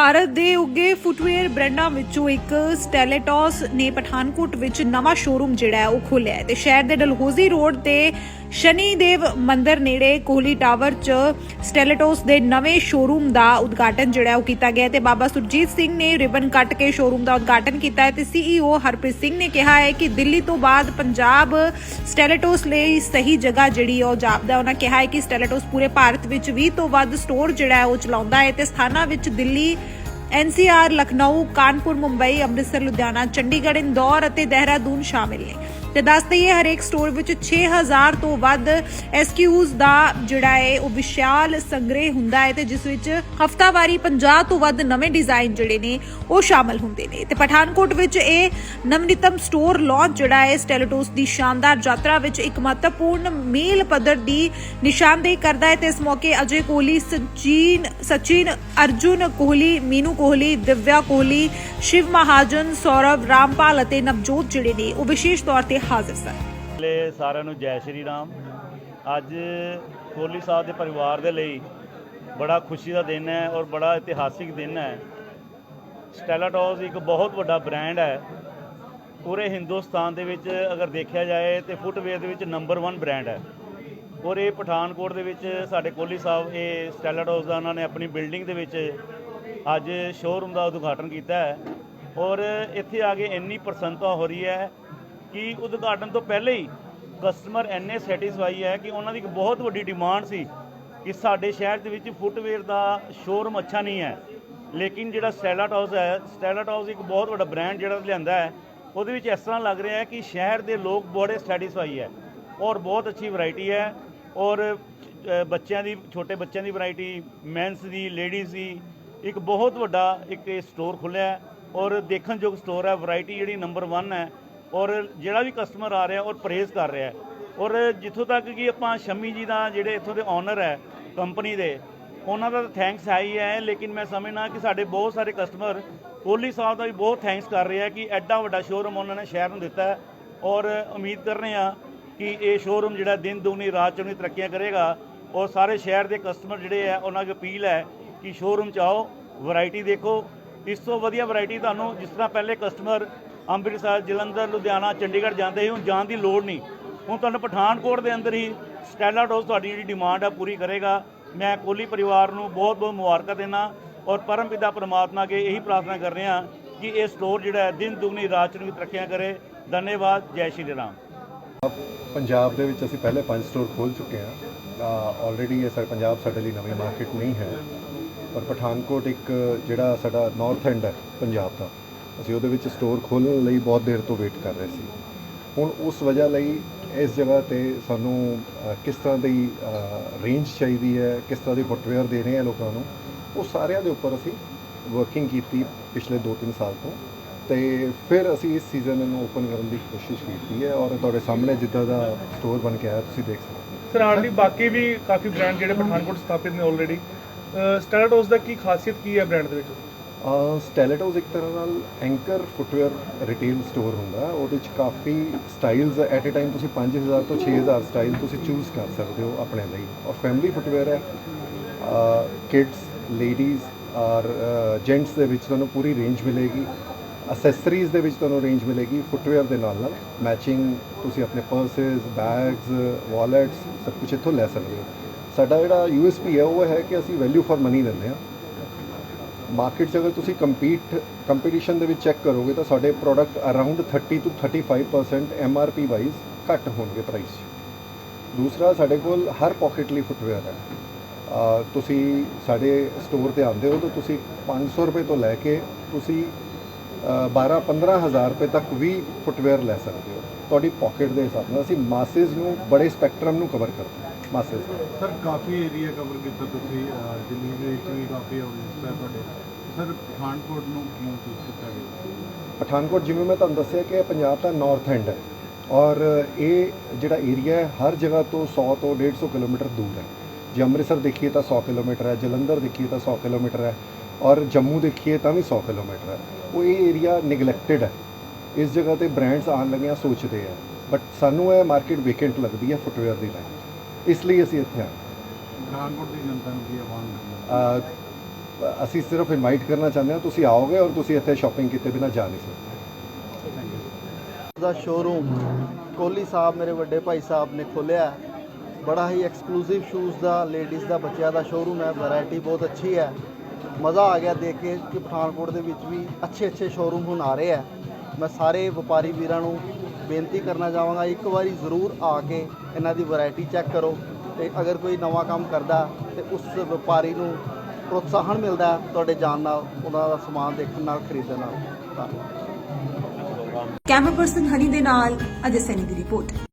ਭਾਰਤ ਦੇ ਉੱਗੇ ਫੁੱਟਵੇਅਰ ਬ੍ਰਾਂਡਾਂ ਵਿੱਚੋਂ ਇੱਕ ਸਟੈਲੇਟੋਸ ਨੇ ਪਠਾਨਕੋਟ ਵਿੱਚ ਨਵਾਂ ਸ਼ੋਰੂਮ ਜਿਹੜਾ ਹੈ ਉਹ ਖੋਲ੍ਹਿਆ ਹੈ ਤੇ ਸ਼ਹਿਰ ਦੇ ਡਲਹੋਜੀ ਰੋਡ ਤੇ ਸ਼ਨੀ ਦੇਵ ਮੰਦਿਰ ਨੇੜੇ ਕੋਹਲੀ ਟਾਵਰ 'ਚ ਸਟੈਲੇਟੋਸ ਦੇ ਨਵੇਂ ਸ਼ੋਰੂਮ ਦਾ ਉਦਘਾਟਨ ਜਿਹੜਾ ਉਹ ਕੀਤਾ ਗਿਆ ਹੈ ਤੇ ਬਾਬਾ ਸੁਰਜੀਤ ਸਿੰਘ ਨੇ ਰਿਬਨ ਕੱਟ ਕੇ ਸ਼ੋਰੂਮ ਦਾ ਉਦਘਾਟਨ ਕੀਤਾ ਹੈ ਤੇ ਸੀਈਓ ਹਰਪ੍ਰੀਤ ਸਿੰਘ ਨੇ ਕਿਹਾ ਹੈ ਕਿ ਦਿੱਲੀ ਤੋਂ ਬਾਅਦ ਪੰਜਾਬ ਸਟੈਲੇਟੋਸ ਲਈ ਸਹੀ ਜਗ੍ਹਾ ਜਿਹੜੀ ਹੈ ਉਹ ਜਾਪਦਾ ਉਹਨਾਂ ਕਿਹਾ ਹੈ ਕਿ ਸਟੈਲੇਟੋਸ ਪੂਰੇ ਭਾਰਤ ਵਿੱਚ 20 ਤੋਂ ਵੱਧ ਸਟੋਰ ਜਿਹੜਾ ਉਹ ਚਲਾਉਂਦਾ ਹੈ ਤੇ ਸਥਾਨਾਂ ਵਿੱਚ ਦਿੱਲੀ ਐਨਸੀਆਰ ਲਖਨਊ, ਕਾਨਪੁਰ, ਮੁੰਬਈ, ਅੰਮ੍ਰਿਤਸਰ, ਲੁਧਿਆਣਾ, ਚੰਡੀਗੜ੍ਹ, ਇੰਦੌਰ ਅਤੇ ਦੇਹਰਾਦੂਨ ਸ਼ਾਮਿਲ ਨੇ। ਤੇ ਦੱਸ ਦਈਏ, ਹਰੇਕ ਸਟੋਰ ਵਿੱਚ 6000 ਤੋਂ ਵੱਧ ਐਸਕਿਊਜ਼ ਦਾ ਜਿਹੜਾ ਹੈ, ਉਹ ਵਿਸ਼ਾਲ ਸੰਗ੍ਰਹਿ ਹੁੰਦਾ ਹੈ ਤੇ ਜਿਸ ਵਿੱਚ ਹਫਤਾਵਾਰੀ 50 ਤੋਂ ਵੱਧ ਨਵੇਂ ਡਿਜ਼ਾਈਨ ਜਿਹੜੇ ਨੇ, ਉਹ ਸ਼ਾਮਲ ਹੁੰਦੇ ਨੇ। ਤੇ ਪਠਾਨਕੋਟ ਵਿੱਚ ਇਹ ਨਵਨਿਤਮ ਸਟੋਰ ਲਾਂਚ ਜਿਹੜਾ ਹੈ ਸਟੈਲਟੋਸ ਦੀ ਸ਼ਾਨਦਾਰ ਯਾਤਰਾ ਵਿੱਚ ਇੱਕ ਮਹੱਤਵਪੂਰਨ ਮੀਲ ਪੱਧਰ ਦੀ ਨਿਸ਼ਾਨਦੇਹੀ ਕਰਦਾ ਹੈ ਤੇ ਇਸ ਮੌਕੇ ਅਜੇ ਕੋਹਲੀ, ਸਚਿਨ ਸਚਿਨ, ਅਰਜੁਨ ਕੋਹਲੀ, ਮੀਨੂ ਕੋਹਲੀ, ਦਿਵਿਆ ਕੋਹਲੀ, ਸ਼ਿਵ ਮਹਾਜਨ, ਸੌਰਵ, ਰਾਮਪਾਲ ਅਤੇ ਨਵਜੋਤ ਜਿਹੜੇ ਨੇ, ਉਹ ਵਿਸ਼ੇਸ਼ ਤੌਰ ਤੇ ਹਾਜ਼ਰ ਸਨ ਪਹਿਲੇ ਸਾਰਿਆਂ ਨੂੰ ਜੈ ਸ਼੍ਰੀ ਰਾਮ। ਅੱਜ ਕੋਹਲੀ ਸਾਹਿਬ ਦੇ ਪਰਿਵਾਰ ਦੇ ਲਈ ਬੜਾ ਖੁਸ਼ੀ ਦਾ ਦਿਨ ਹੈ ਔਰ ਬੜਾ ਇਤਿਹਾਸਿਕ ਦਿਨ ਹੈ। ਸਟੈਲਾ ਇੱਕ ਬਹੁਤ ਵੱਡਾ ਬ੍ਰਾਂਡ ਹੈ। ਪੂਰੇ ਹਿੰਦੁਸਤਾਨ ਦੇ ਵਿੱਚ ਅਗਰ ਦੇਖਿਆ ਜਾਏ ਤੇ ਫੁੱਟਵੇਅਰ ਦੇ ਵਿੱਚ ਨੰਬਰ 1 ਬ੍ਰਾਂਡ ਹੈ। ਔਰ ਇਹ ਪਠਾਨਕੋਟ ਦੇ ਵਿੱਚ ਸਾਡੇ ਕੋਹਲੀ ਸਾਹਿਬ, ਇਹ ਸਟੈਲਾ ਦਾ ਉਹਨਾਂ ਨੇ ਆਪਣੀ ਬਿਲਡਿੰਗ ਦੇ ਵਿੱਚ ਅੱਜ ਸ਼ੋਰੂਮ ਦਾ ਉਦਘਾਟਨ ਕੀਤਾ ਹੈ। ਔਰ ਇੱਥੇ ਆ ਕੇ ਇੰਨੀ ਪ੍ਰਸੰਨਤਾ ਹੋ ਰਹੀ ਹੈ ਕਿ ਉਦਘਾਟਨ ਤੋਂ ਪਹਿਲੇ ਹੀ ਕਸਟਮਰ ਇੰਨੇ ਸੈਟੀਸਫਾਈ ਹੈ ਕਿ ਉਹਨਾਂ ਦੀ ਇੱਕ ਬਹੁਤ ਵੱਡੀ ਡਿਮਾਂਡ ਸੀ ਕਿ ਸਾਡੇ ਸ਼ਹਿਰ ਦੇ ਵਿੱਚ ਫੁੱਟਵੇਅਰ ਦਾ ਸ਼ੋਰੂਮ ਅੱਛਾ ਨਹੀਂ ਹੈ। ਲੇਕਿਨ ਜਿਹੜਾ ਸਟੈਲਾ ਹਾਊਸ ਹੈ ਸਟੈਲਾ ਹਾਊਸ ਇੱਕ ਬਹੁਤ ਵੱਡਾ ਬ੍ਰਾਂਡ ਜਿਹੜਾ ਲਿਆਂਦਾ ਹੈ, ਉਹਦੇ ਵਿੱਚ ਇਸ ਤਰ੍ਹਾਂ ਲੱਗ ਰਿਹਾ ਹੈ ਕਿ ਸ਼ਹਿਰ ਦੇ ਲੋਕ ਬੜੇ ਸੈਟੀਸਫਾਈ ਹੈ ਔਰ ਬਹੁਤ ਅੱਛੀ ਵੈਰਾਈਟੀ ਹੈ ਔਰ ਬੱਚਿਆਂ ਦੀ, ਛੋਟੇ ਬੱਚਿਆਂ ਦੀ ਵੈਰਾਈਟੀ ਮੈਨਸ ਦੀ ਲੇਡੀਜ਼ ਦੀ ਇੱਕ ਬਹੁਤ ਵੱਡਾ ਇੱਕ ਸਟੋਰ ਖੁੱਲ੍ਹਿਆ ਔਰ ਦੇਖਣਯੋਗ ਸਟੋਰ ਹੈ ਵੈਰਾਈਟੀ ਜਿਹੜੀ ਨੰਬਰ 1 ਹੈ ਔਰ ਜਿਹੜਾ ਵੀ ਕਸਟਮਰ ਆ ਰਿਹਾ ਔਰ ਪਰਹੇਜ਼ ਕਰ ਰਿਹਾ ਔਰ ਜਿੱਥੋਂ ਤੱਕ ਕਿ ਆਪਾਂ ਸ਼ਮੀ ਜੀ ਦਾ ਜਿਹੜੇ ਇੱਥੋਂ ਦੇ ਓਨਰ ਹੈ ਕੰਪਨੀ ਦੇ, ਉਹਨਾਂ ਦਾ ਥੈਂਕਸ ਹੈ ਹੀ ਹੈ, ਲੇਕਿਨ ਮੈਂ ਸਮਝਣਾ ਕਿ ਸਾਡੇ ਬਹੁਤ ਸਾਰੇ ਕਸਟਮਰ ਕੋਹਲੀ ਸਾਹਿਬ ਦਾ ਵੀ ਬਹੁਤ ਥੈਂਕਸ ਕਰ ਰਹੇ ਆ ਕਿ ਐਡਾ ਵੱਡਾ ਸ਼ੋਰੂਮ ਉਹਨਾਂ ਨੇ ਸ਼ਹਿਰ ਨੂੰ ਦਿੱਤਾ ਔਰ ਉਮੀਦ ਕਰ ਰਹੇ ਆ ਕਿ ਇਹ ਸ਼ੋਰੂਮ ਜਿਹੜਾ ਦਿਨ ਦੁਗਣੀ, ਰਾਤ ਚੌਗਣੀ ਤਰੱਕੀਆਂ ਕਰੇਗਾ ਔਰ ਸਾਰੇ ਸ਼ਹਿਰ ਦੇ ਕਸਟਮਰ ਜਿਹੜੇ ਆ ਉਹਨਾਂ ਦੀ ਅਪੀਲ ਹੈ ਕਿ ਸ਼ੋਰੂਮ ਚ ਆਓ ਵੈਰਾਈਟੀ ਦੇਖੋ। ਇਸ ਤੋਂ ਵਧੀਆ ਵੈਰਾਈਟੀ ਤੁਹਾਨੂੰ ਜਿਸ ਤਰ੍ਹਾਂ ਪਹਿਲੇ ਕਸਟਮਰ ਅੰਮ੍ਰਿਤਸਰ, ਜਲੰਧਰ, ਲੁਧਿਆਣਾ, ਚੰਡੀਗੜ੍ਹ ਜਾਂਦੇ ਸੀ, ਹੁਣ ਜਾਣ ਦੀ ਲੋੜ ਨਹੀਂ। ਹੁਣ ਤੁਹਾਨੂੰ ਪਠਾਨਕੋਟ ਦੇ ਅੰਦਰ ਹੀ ਸਟੈਲਾ ਟੋਸ ਤੁਹਾਡੀ ਜਿਹੜੀ ਡਿਮਾਂਡ ਆ ਪੂਰੀ ਕਰੇਗਾ। ਮੈਂ ਕੋਲੀ ਪਰਿਵਾਰ ਨੂੰ ਬਹੁਤ ਬਹੁਤ ਮੁਬਾਰਕਾਂ ਦੇਣਾ ਔਰ ਪਰਮ ਪਿਤਾ ਪਰਮਾਤਮਾ ਅੱਗੇ ਇਹੀ ਪ੍ਰਾਰਥਨਾ ਕਰ ਰਹੇ ਹਾਂ ਕਿ ਇਹ ਸਟੋਰ ਜਿਹੜਾ ਹੈ, ਦਿਨ ਦੁਗਣੀ ਰਾਤ ਚੌਗਣੀ ਤਰੱਕੀਆਂ ਕਰੇ। ਧੰਨਵਾਦ, ਜੈ ਸ਼੍ਰੀ ਰਾਮ। ਪੰਜਾਬ ਦੇ ਵਿੱਚ ਅਸੀਂ ਪਹਿਲੇ ਪੰਜ ਸਟੋਰ ਖੋਲ ਚੁੱਕੇ ਹਾਂ। ਆਲਰੇਡੀ ਇਹ ਸਾ, ਪੰਜਾਬ ਸਾਡੇ ਲਈ ਨਵੀਂ ਮਾਰਕੀਟ ਨਹੀਂ ਹੈ। ਪਰ ਪਠਾਨਕੋਟ ਇੱਕ ਜਿਹੜਾ ਸਾਡਾ ਨਾਰਥ ਐਂਡ ਹੈ ਪੰਜਾਬ ਦਾ। ਅਸੀਂ ਉਹਦੇ ਵਿੱਚ ਸਟੋਰ ਖੋਲ੍ਹਣ ਲਈ ਬਹੁਤ ਦੇਰ ਤੋਂ ਵੇਟ ਕਰ ਰਹੇ ਸੀ। ਹੁਣ ਉਸ ਵਜ੍ਹਾ ਲਈ ਇਸ ਜਗ੍ਹਾ ਤੇ ਸਾਨੂੰ ਕਿਸ ਤਰ੍ਹਾਂ ਦੀ ਰੇਂਜ ਚਾਹੀਦੀ ਹੈ, ਕਿਸ ਤਰ੍ਹਾਂ ਦੀ ਫੁੱਟਵੇਅਰ ਦੇ ਰਹੇ ਹਾਂ ਲੋਕਾਂ ਨੂੰ, ਉਹ ਸਾਰਿਆਂ ਦੇ ਉੱਪਰ ਅਸੀਂ ਵਰਕਿੰਗ ਕੀਤੀ ਪਿਛਲੇ 2-3 ਸਾਲ ਤੋਂ। ਤੇ ਫਿਰ ਅਸੀਂ ਇਸ ਸੀਜ਼ਨ ਨੂੰ ਓਪਨ ਕਰਨ ਦੀ ਕੋਸ਼ਿਸ਼ ਕੀਤੀ ਹੈ ਔਰ ਤੁਹਾਡੇ ਸਾਹਮਣੇ ਜਿੱਦਾਂ ਦਾ ਸਟੋਰ ਬਣ ਕੇ ਆਇਆ ਤੁਸੀਂ ਦੇਖ ਸਕਦੇ ਹੋ। ਸਰ ਆਲਰੇਡੀ ਬਾਕੀ ਵੀ ਕਾਫੀ ਬ੍ਰਾਂਡ ਜਿਹੜੇ ਪਠਾਨਕੋਟ ਸਥਾਪਿਤ ਨੇ ਆਲਰੇਡੀ ਸਟੈਲਟੋਸ ਦਾ ਕੀ ਖਾਸੀਅਤ ਕੀ ਹੈ ਬ੍ਰਾਂਡ ਦੇ ਵਿੱਚ? ਸਟੈਲੇਟੋਸ ਇੱਕ ਤਰ੍ਹਾਂ ਨਾਲ ਐਂਕਰ ਫੁੱਟਵੇਅਰ ਰਿਟੇਲ ਸਟੋਰ ਹੁੰਦਾ ਉਹਦੇ ਚ ਕਾਫੀ ਸਟਾਈਲਸ ਐਟ ਅ ਟਾਈਮ ਤੁਸੀਂ 5000 ਤੋਂ 6000 ਸਟਾਈਲ ਤੁਸੀਂ ਚੂਜ਼ ਕਰ ਸਕਦੇ ਹੋ ਆਪਣੇ ਲਈ। ਔਰ ਫੈਮਿਲੀ ਫੁੱਟਵੇਅਰ ਹੈ। ਕਿਡਸ ਲੇਡੀਜ਼ ਔਰ ਜੈਂਟਸ ਦੇ ਵਿੱਚ ਤੁਹਾਨੂੰ ਪੂਰੀ ਰੇਂਜ ਮਿਲੇਗੀ। ਅਸੈਸਰੀਜ਼ ਦੇ ਵਿੱਚ ਤੁਹਾਨੂੰ ਰੇਂਜ ਮਿਲੇਗੀ ਫੁੱਟਵੇਅਰ ਦੇ ਨਾਲ ਨਾਲ। ਮੈਚਿੰਗ ਤੁਸੀਂ ਆਪਣੇ ਪਰਸਸ ਬੈਗਸ ਵਾਲਟਸ ਸਭ ਕੁਝ ਇੱਥੋਂ ਲੈ ਸਕਦੇ ਹੋ। ਸਾਡਾ ਜਿਹੜਾ ਯੂਐਸਪੀ ਹੈ, ਉਹ ਹੈ ਕਿ ਅਸੀਂ ਵੈਲਿਊ ਫॉर ਮਨੀ ਦਿੰਦੇ ਹਾਂ। ਮਾਰਕੀਟ 'ਚ ਅਗਰ ਤੁਸੀਂ ਕੰਪੀਟ ਕੰਪੀਟੀਸ਼ਨ ਦੇ ਵਿੱਚ ਚੈੱਕ ਕਰੋਗੇ ਤਾਂ ਸਾਡੇ ਪ੍ਰੋਡਕਟ ਅਰਾਊਂਡ 30 ਤੋਂ 35% ਪੀ ਵਾਈਜ਼ ਘੱਟ ਹੋਣਗੇ ਪ੍ਰਾਈਸ 'ਚ। ਦੂਸਰਾ, ਸਾਡੇ ਕੋਲ ਹਰ ਪਾਕਟ ਲਈ ਫੁੱਟਵੇਅਰ ਹੈ। ਤੁਸੀਂ ਸਾਡੇ ਸਟੋਰ ਤੇ ਆਉਂਦੇ ਹੋ ਤਾਂ ਤੁਸੀਂ 500 ਰੁਪਏ ਤੋਂ ਲੈ ਕੇ ਤੁਸੀਂ 12-15 ਹਜ਼ਾਰ ਰੁਪਏ ਤੱਕ ਵੀ ਫੁੱਟਵੇਅਰ ਲੈ ਸਕਦੇ ਹੋ। ਤੁਹਾਡੀ ਪਾਕਟ ਦੇ ਹਿਸਾਬ ਨਾਲ ਅਸੀਂ ਮਾਸਸ ਨੂੰ, ਬੜੇ ਸਪੈਕਟਰਮ ਨੂੰ ਕਵਰ ਕਰਦੇ ਹਾਂ। ਮਾਸਸ ਸਰ ਕਾਫੀ ਏਰੀਆ ਕਵਰ ਕੀਤਾ ਤੁਸੀਂ ਦਿੱਲੀ ਦੇ ਵਿੱਚ ਵੀ ਕਾਫੀ ਆਡੀਅנס ਹੈ ਤੁਹਾਡੇ। ਸਰ ਪਠਾਨਕੋਟ ਨੂੰ ਕਿਉਂ ਚੂਜ਼ ਕੀਤਾ ਗਿਆ? ਪਠਾਨਕੋਟ ਜਿਵੇਂ ਮੈਂ ਤੁਹਾਨੂੰ ਦੱਸਿਆ ਕਿ ਪੰਜਾਬ ਦਾ ਨਾਰਥ ਐਂਡ ਹੈ ਔਰ ਇਹ ਜਿਹੜਾ ਏਰੀਆ ਹੈ ਹਰ ਜਗ੍ਹਾ ਤੋਂ 100 ਤੋਂ 150 ਕਿਲੋਮੀਟਰ ਦੂਰ ਹੈ। ਜੇ ਅੰਮ੍ਰਿਤਸਰ ਦੇਖੀਏ ਤਾਂ 100 ਕਿਲੋਮੀਟਰ ਹੈ ਜਲੰਧਰ ਦੇਖੀਏ ਤਾਂ 100 ਕਿਲੋਮੀਟਰ ਹੈ ਔਰ ਜੰਮੂ ਦੇਖੀਏ ਤਾਂ ਵੀ 100 ਕਿਲੋਮੀਟਰ ਹੈ। ਉਹ ਇਹ ਏਰੀਆ ਨਿਗਲੈਕਟਡ ਹੈ। ਇਸ ਜਗ੍ਹਾ ਤੇ ਬ੍ਰਾਂਡਸ ਆਉਣ ਲੱਗਿਆਂ ਸੋਚਦੇ ਆ ਬਟ ਸਾਨੂੰ ਇਹ ਮਾਰਕੀਟ ਵੇਕੈਂਟ ਲੱਗਦੀ ਹੈ ਫੁੱਟਵੇਅਰ ਦੀ ਲਾਈਨ ਇਸ ਲਈ ਅਸੀਂ ਇੱਥੇ ਆਏ। ਪਠਾਨਕੋਟ ਦੀ ਜਨਤਾ ਨੂੰ ਕੀ ਆਹਵਾਨ ਕਰਨਾ ਅਹ ਅਸੀਂ ਸਿਰਫ ਇਨਵਾਈਟ ਕਰਨਾ ਚਾਹੁੰਦੇ ਹਾਂ ਤੁਸੀਂ ਆਓਗੇ ਔਰ ਤੁਸੀਂ ਇੱਥੇ ਸ਼ਾਪਿੰਗ ਕੀਤੇ ਬਿਨਾਂ ਜਾ ਨਹੀਂ ਸਕਦੇ। ਦਾ ਸ਼ੋਰੂਮ ਕੋਹਲੀ ਸਾਹਿਬ ਮੇਰੇ ਵੱਡੇ ਭਾਈ ਸਾਹਿਬ ਨੇ ਖੋਲ੍ਹਿਆ ਹੈ। ਬੜਾ ਹੀ ਐਕਸਕਲੂਸਿਵ ਸ਼ੂਜ਼ ਦਾ ਲੇਡੀਜ਼ ਦਾ ਬੱਚਿਆਂ ਦਾ ਸ਼ੋਰੂਮ ਹੈ ਵੈਰਾਈਟੀ ਬਹੁਤ ਅੱਛੀ ਹੈ। ਮਜ਼ਾ ਆ ਗਿਆ ਦੇਖ ਕੇ ਕਿ ਪਠਾਨਕੋਟ ਦੇ ਵਿੱਚ ਵੀ ਅੱਛੇ ਅੱਛੇ ਸ਼ੋਰੂਮ ਹੁਣ ਆ ਰਹੇ ਆ ਮੈਂ ਸਾਰੇ ਵਪਾਰੀ ਵੀਰਾਂ ਨੂੰ ਬੇਨਤੀ ਕਰਨਾ ਚਾਹਾਂਗਾ, ਇੱਕ ਵਾਰੀ ਜ਼ਰੂਰ ਆ ਕੇ ਇਹਨਾਂ ਦੀ ਵੈਰਾਈਟੀ ਚੈੱਕ ਕਰੋ ਤੇ ਅਗਰ ਕੋਈ ਨਵਾਂ ਕੰਮ ਕਰਦਾ ਤੇ ਉਸ ਵਪਾਰੀ ਨੂੰ ਪ੍ਰੋਤਸਾਹਨ ਮਿਲਦਾ ਤੁਹਾਡੇ ਜਾਣ ਨਾਲ, ਉਹਨਾਂ ਦਾ ਸਮਾਨ ਦੇਖਣ ਨਾਲ, ਖਰੀਦਣ ਨਾਲ। ਧੰਨਵਾਦ। ਕੈਮਰਾ ਪਰਸਨ ਹਨੀ ਦੇ ਨਾਲ ਅਜੇ ਸੈਨੀ ਦੀ ਰਿਪੋਰਟ।